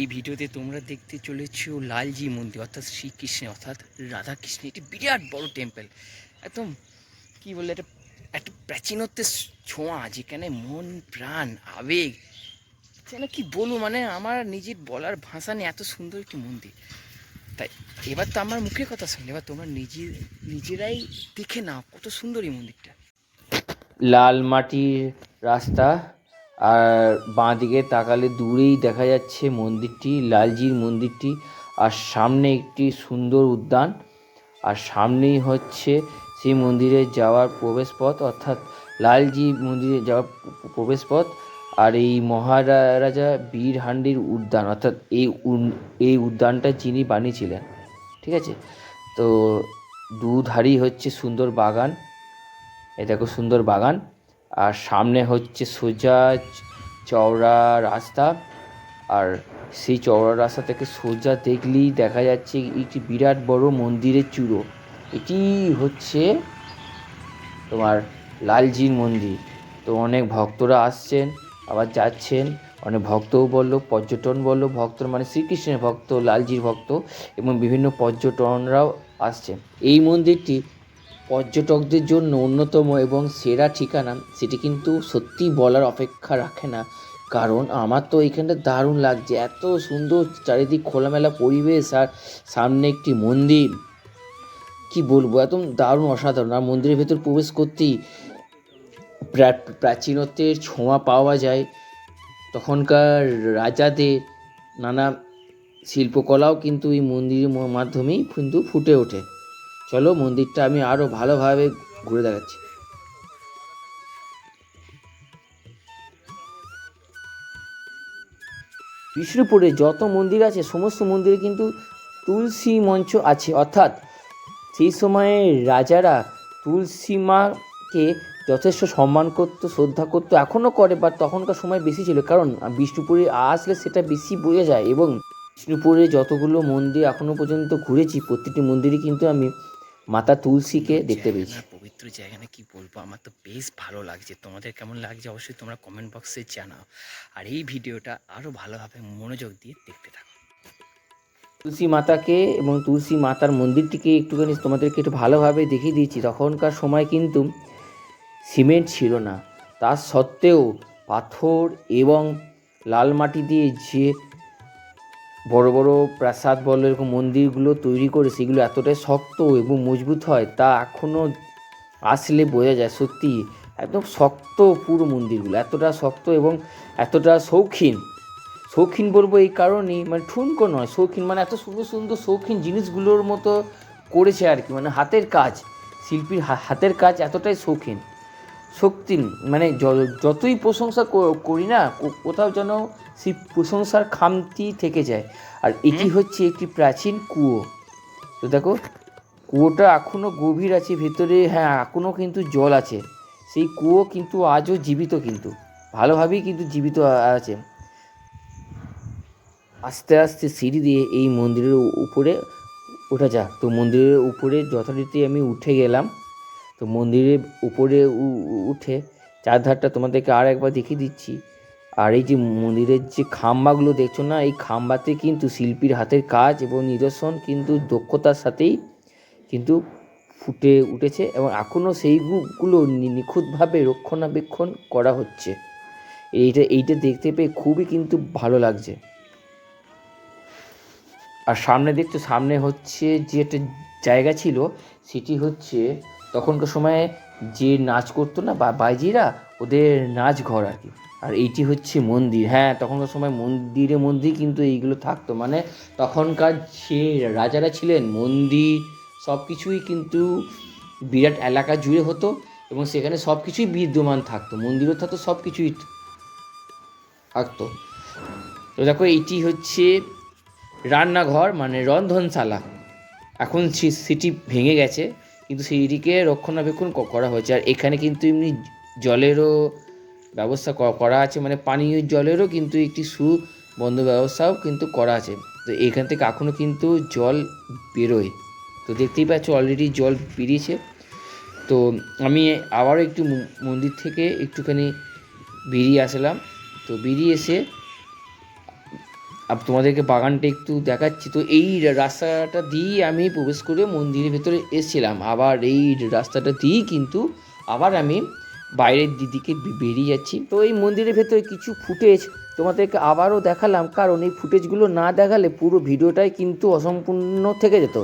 এই ভিডিওতে তোমরা দেখতে চলেছো লালজি মন্দির, অর্থাৎ শ্রীকৃষ্ণ অর্থাৎ রাধা কৃষ্ণ এটি বিরাট বড় টেম্পল একদম, কি বললে একটা একটা প্রাচীনত্বের ছোঁয়া, যেখানে মন, প্রাণ, আবেগ, যেন কি বলব মানে আমার নিজের বলার ভাষা নেই এত সুন্দর একটি মন্দির। তাই, এবার তো আমার মুখের কথা শুনে এবার তোমরা নিজে, নিজেরাই দেখে নাও কত সুন্দর এই মন্দিরটা। লাল মাটির রাস্তা আর বাঁ দিকে তাকালে দূরেই দেখা যাচ্ছে মন্দিরটি, লালজির মন্দিরটি। আর সামনে একটি সুন্দর উদ্যান। আর সামনেই হচ্ছে সেই মন্দিরে যাওয়ার প্রবেশপথ, অর্থাৎ লালজি মন্দিরে যাওয়ার প- প্রবেশপথ। আর এই মহারাজা বীর হান্ডির উদ্যান, অর্থাৎ এই এই উদ্যানটা যিনি বানিয়েছিলেন, ঠিক আছে? তো দুধারই হচ্ছে সুন্দর বাগান। এই দেখো সুন্দর বাগান। আর সামনে হচ্ছে সোজা চওড়া রাস্তা। আর সেই চওড়া রাস্তা থেকে সোজা দেখলেই দেখা যাচ্ছে একটি বিরাট বড় মন্দিরের চূড়ো। এটি হচ্ছে তোমার লালজির মন্দির। তো অনেক ভক্তরা আসছেন, আবার যাচ্ছেন। অনেক ভক্তও বলল, পর্যটন বলল ভক্ত মানে শ্রীকৃষ্ণের ভক্ত, লালজির ভক্ত এবং বিভিন্ন পর্যটনরাও আসছেন। এই মন্দিরটি পর্যটকদের জন্য অন্যতম এবং সেরা ঠিকানা, সেটি কিন্তু সত্যি বলার অপেক্ষা রাখে না। কারণ আমার তো এইখানটা দারুণ লাগছে, এত সুন্দর চারিদিক খোলামেলা পরিবেশ আর সামনে একটি মন্দির। কি বলব, একদম দারুণ অসাধারণ। আর মন্দিরের ভেতর প্রবেশ করতেই প্রা- প্রাচীনত্বের ছোঁয়া পাওয়া যায়। তখনকার রাজাদের নানা শিল্পকলাও কিন্তু এই মন্দিরের মাধ্যমেই কিন্তু ফুটে ওঠে। চলো মন্দিরটা আমি আরও ভালোভাবে ঘুরে দেখাচ্ছি। বিষ্ণুপুরে যত মন্দির আছে, সমস্ত মন্দিরে কিন্তু তুলসী মঞ্চ আছে। অর্থাৎ সেই সময়ে রাজারা তুলসী মাকে যথেষ্ট সম্মান করতো, শ্রদ্ধা করতো এখনও করে বা তখনকার সময় বেশি ছিল। কারণ বিষ্ণুপুরে আসলে সেটা বেশি বোঝা যায় এবং বিষ্ণুপুরে যতগুলো মন্দির এখনও পর্যন্ত ঘুরেছি, প্রতিটি মন্দিরে কিন্তু আমি মাতা তুলসীকে দেখতে পেয়েছি। পবিত্র জায়গা না কি বলব? আমার তো বেশ ভালো লাগছে। তোমাদের কেমন লাগছে? অবশ্যই তোমরা কমেন্ট বক্সে জানাও। আর এই ভিডিওটা আরও ভালোভাবে মনোযোগ দিয়ে দেখতে থাকো। তুলসী মাতাকে এবং তুলসী মাতার মন্দিরটিকে একটুখানি তোমাদেরকে একটু ভালোভাবে দেখিয়ে দিয়েছি। তখনকার সময় কিন্তু সিমেন্ট ছিল না। তা সত্ত্বেও পাথর এবং লাল মাটি দিয়ে যে বড় বড় প্রাসাদ বলো, এরকম মন্দিরগুলো তৈরি করে সেগুলো এতটাই শক্ত এবং মজবুত হয় তা এখনও আসলে বোঝা যায় সত্যি। একদম শক্ত পুরো মন্দিরগুলো, এতটা শক্ত এবং এতটা শৌখিন। শৌখিন বলব এই কারণেই মানে ঠুনকো নয়, শৌখিন মানে এত সুন্দর সুন্দর শৌখিন জিনিসগুলোর মতো করেছে আর কি মানে হাতের কাজ, শিল্পীর হাতের কাজ এতটাই শৌখিন। শক্তি মানে যতই প্রশংসা করি না কোথাও যেন সেই প্রশংসার খামতি থেকে যায়। আর এটি হচ্ছে একটি প্রাচীন কুয়ো। তো দেখো কুয়োটা এখনও গভীর আছে ভেতরে হ্যাঁ এখনও কিন্তু জল আছে। সেই কুয়ো কিন্তু আজও জীবিত কিন্তু ভালোভাবেই কিন্তু জীবিত আছে। আস্তে আস্তে সিঁড়ি দিয়ে এই মন্দিরের উপরে ওঠা যাক। তো মন্দিরের উপরে যথারীতি আমি উঠে গেলাম। তো মন্দিরের উপরে উঠে চারধারটা তোমাদেরকে আর একবার দেখিয়ে দিচ্ছি। আর এই যে মন্দিরের যে খাম্বাগুলো দেখছ না, এই খাম্বাতে কিন্তু শিল্পীর হাতের কাজ এবং নিদর্শন কিন্তু দক্ষতার সাথেই কিন্তু ফুটে উঠেছে এবং এখনও সেইগুলো নিখুঁতভাবে রক্ষণাবেক্ষণ করা হচ্ছে। এইটা এইটা দেখতে পেয়ে খুবই কিন্তু ভালো লাগছে। আর সামনে দেখছ, সামনে হচ্ছে যে একটা জায়গা ছিল, সেটি হচ্ছে তখনকার সময়ে যে নাচ করতো না, বা বাইজিরা, ওদের নাচ ঘর আর কি। আর এইটি হচ্ছে মন্দির। হ্যাঁ তখনকার সময় মন্দিরে মন্দির কিন্তু এইগুলো থাকতো। মানে তখনকার যে রাজারা ছিলেন, মন্দির সব কিছুই কিন্তু বিরাট এলাকা জুড়ে হতো এবং সেখানে সব কিছুই বিদ্যমান থাকতো। মন্দিরও থাকতো সব কিছুই থাকতো। তো দেখো, এইটি হচ্ছে রান্নাঘর মানে রন্ধনশালা। এখন সেটি ভেঙে গেছে। কিন্তু সেইটিকে রক্ষণাবেক্ষণ করা হয়েছে। আর এখানে কিন্তু এমনি জলেরও ব্যবস্থা করা আছে মানে পানীয় জলেরও কিন্তু একটি সুবন্ধ ব্যবস্থাও কিন্তু করা আছে। তো এখান থেকে এখনও কিন্তু জল বেরোয়। তো দেখতেই পাচ্ছ অলরেডি জল বেরিয়েছে। তো আমি আবারও একটু মন্দির থেকে একটুখানি বেরিয়ে আসলাম। তো বেরিয়ে এসে তোমাদেরকে বাগানটা একটু দেখাচ্ছি। তো এই রাস্তাটা দিয়েই আমি প্রবেশ করে মন্দিরের ভেতরে এসেছিলাম। আবার এই রাস্তাটা দিয়েই কিন্তু আবার আমি বাইরের দিদিকে বেরিয়ে যাচ্ছি। তো এই মন্দিরের ভেতরে কিছু ফুটেজ তোমাদেরকে আবারও দেখালাম, কারণ এই ফুটেজগুলো না দেখালে পুরো ভিডিওটাই কিন্তু অসম্পূর্ণ থেকে যেত।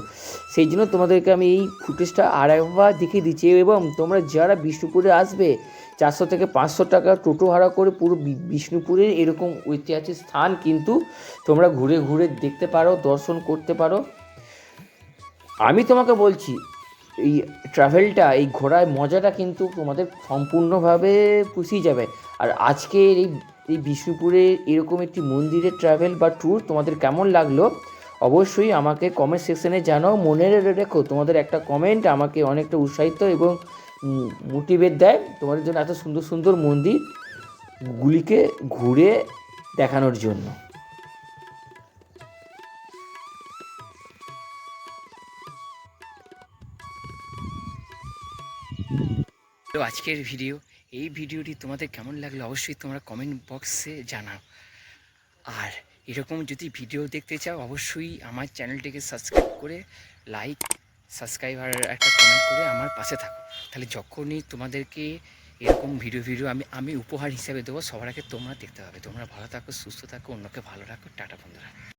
সেই জন্য তোমাদেরকে আমি এই ফুটেজটা আর একবার দেখিয়ে দিচ্ছি এবং তোমরা যারা বিষ্ণুপুরে আসবে, চারশো থেকে পাঁচশো টাকা টোটো ভাড়া করে পুরো বিষ্ণুপুরের এরকম ঐতিহাসিক স্থান কিন্তু তোমরা ঘুরে ঘুরে দেখতে পারো, দর্শন করতে পারো। আমি তোমাকে বলছি, এই ট্রাভেলটা, এই ঘোরার মজাটা কিন্তু তোমাদের সম্পূর্ণভাবে পুষিয়ে যাবে। আর আজকের এই এই বিষ্ণুপুরে এরকম একটি মন্দিরের ট্রাভেল বা ট্যুর তোমাদের কেমন লাগল, অবশ্যই আমাকে কমেন্ট সেকশনে জানাও। মনে রেখো তোমাদের একটা কমেন্ট আমাকে অনেকটা উৎসাহিত এবং মোটিভেট দেয় তোমাদের জন্য এত সুন্দর সুন্দর মন্দির গুলিকে ঘুরে দেখানোর জন্য। তো আজকের ভিডিও এই ভিডিওটি তোমাদের কেমন লাগল অবশ্যই তোমরা কমেন্ট বক্সে জানাও। আর এরকম যদি ভিডিও দেখতে চাও, অবশ্যই আমার চ্যানেলটিকে সাবস্ক্রাইব করে লাইক সাবস্ক্রাইব আর একটা কমেন্ট করে আমার পাশে থাকো। তাহলে যখনই তোমাদেরকে এরকম ভিডিও ভিডিও আমি আমি উপহার হিসেবে দেবো, সবার আগে তোমরা দেখতে পাবে। তোমরা ভালো থাকো, সুস্থ থাকো, অন্যকে ভালো রাখো, টাটা বন্ধুরা।